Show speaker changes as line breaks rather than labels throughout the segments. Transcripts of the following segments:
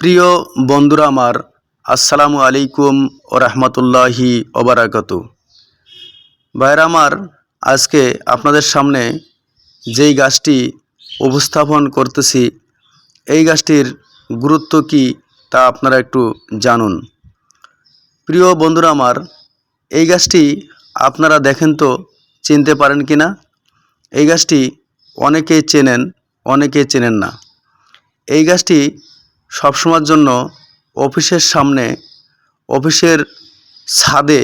প্রিয় বন্ধুরা আমার, আসসালামু আলাইকুম ও রহমতুল্লাহি ওবরাকাত ভাইরা আমার, আজকে আপনাদের সামনে যেই গাছটি উপস্থাপন করতেছি, এই গাছটির গুরুত্ব কি তা আপনারা একটু জানুন। প্রিয় বন্ধুরা আমার, এই গাছটি আপনারা দেখেন তো, চিনতে পারেন কি না? এই গাছটি অনেকেই চেনেন অনেকে চেনেন না। এই গাছটি সবসময়ের জন্য অফিসের সামনে, অফিসের ছাদে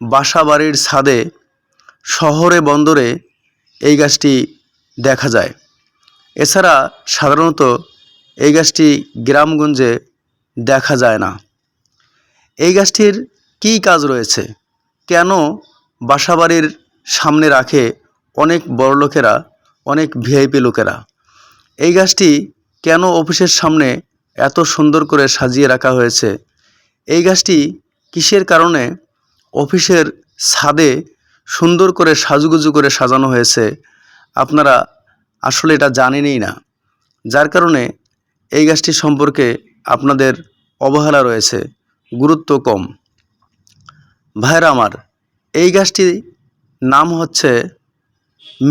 বাসা বাড়ির ছাদে, শহরে বন্দরে এই গাছটি দেখা যায়। এছাড়া সাধারণত এই গাছটি গ্রামগঞ্জে দেখা যায় না। এই গাছটির কী কাজ রয়েছে? কেন বাসাবাড়ির সামনে রাখে অনেক বড় লোকেরা, অনেক ভিআইপি লোকেরা? এই গাছটি কেন অফিসের সামনে এত সুন্দর করে সাজিয়ে রাখা হয়েছে। এই গাছটি কিসের কারণে? অফিসের ছাদে সুন্দর করে সাজুগুজু করে সাজানো হয়েছে। আপনারা আসলে এটা জানেনই না। যার কারণে এই গাছটি সম্পর্কে আপনাদের অবহেলা রয়েছে, গুরুত্ব কম। ভাইরা আমার, এই গাছটি নাম হচ্ছে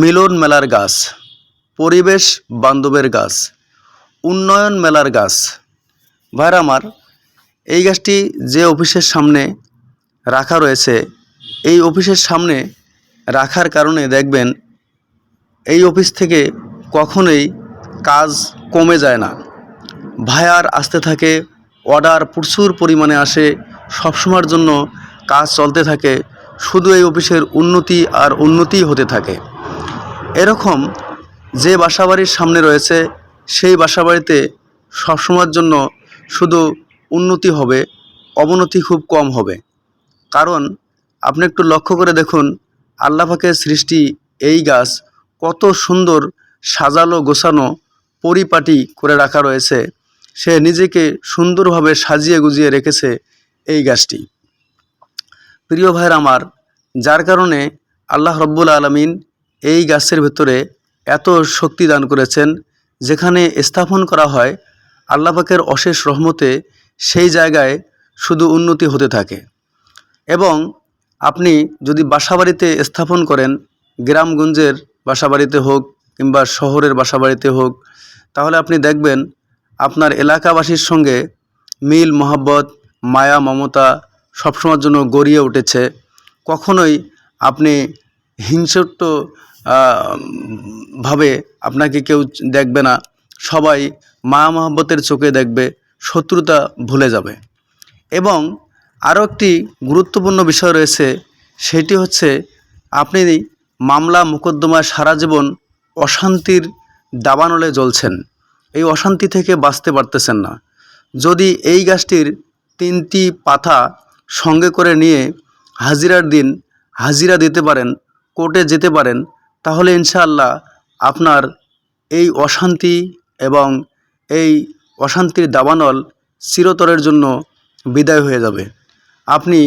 মিলন মেলার গাছ, পরিবেশ বান্ধবের গাছ, উন্নয়ন মেলার গাছ। ভাইরা আমার, এই গাছটি যে অফিসের সামনে রাখা রয়েছে, এই অফিসের সামনে রাখার কারণে দেখবেন এই অফিস থেকে কখনোই কাজ কমে যায় না। ভায়ার আসতে থাকে, অর্ডার প্রচুর পরিমাণে আসে, সবসময়ের জন্য কাজ চলতে থাকে, শুধু এই অফিসের উন্নতি আর উন্নতিই হতে থাকে। এরকম যে বাসাবাড়ির সামনে রয়েছে, সেই বাসাবাড়িতে সবসময়ের জন্য শুধু উন্নতি হবে, অবনতি খুব কম হবে। কারণ, আপনি একটু লক্ষ্য করে দেখুন আল্লাপাকের সৃষ্টি এই গাছ কত সুন্দর সাজালো, গোছানো, পরিপাটি করে রাখা রয়েছে। সে নিজেকে সুন্দরভাবে সাজিয়ে গুজিয়ে রেখেছে এই গাছটি। প্রিয় ভাইয়ের আমার, যার কারণে আল্লাহ রব্বুল আলমিন এই গাছের ভেতরে এত শক্তি দান করেছেন, যেখানে স্থাপন করা হয় আল্লাহ পাকের অশেষ রহমতে সেই জায়গায় শুধু উন্নতি হতে থাকে। এবং আপনি যদি বাসাবাড়িতে স্থাপন করেন, গ্রামগঞ্জের বাসাবাড়িতে হোক কিংবা শহরের বাসাবাড়িতে হোক, তাহলে আপনি দেখবেন আপনার এলাকাবাসীর সঙ্গে মিল, মোহাব্বত, মায়া, মমতা সবসময়ের জন্য গড়িয়ে উঠেছে। কখনোই আপনি হিংসুট্ট ভাবে আপনাকে কেউ দেখবে না। সবাই মা মহাব্বতের চোখে দেখবে, শত্রুতা ভুলে যাবে। এবং আরও একটি গুরুত্বপূর্ণ বিষয় রয়েছে, সেটি হচ্ছে আপনি মামলা, মোকদ্দমায় সারা জীবন অশান্তির দাবানলে জ্বলছেন। এই অশান্তি থেকে বাঁচতে পারতেছেন না। যদি এই গাছটির তিনটি পাতা সঙ্গে করে নিয়ে হাজিরার দিন হাজিরা দিতে পারেন, কোর্টে যেতে পারেন, তাহলে ইনশাআল্লাহ আপনার এই অশান্তি এবং এই অশান্তির দাবানল চিরতরের জন্য বিদায় হয়ে যাবে। আপনি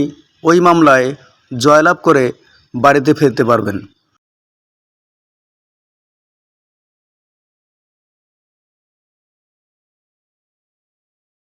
ওই মামলায় জয়লাভ করে বাড়িতে ফিরতে পারবেন।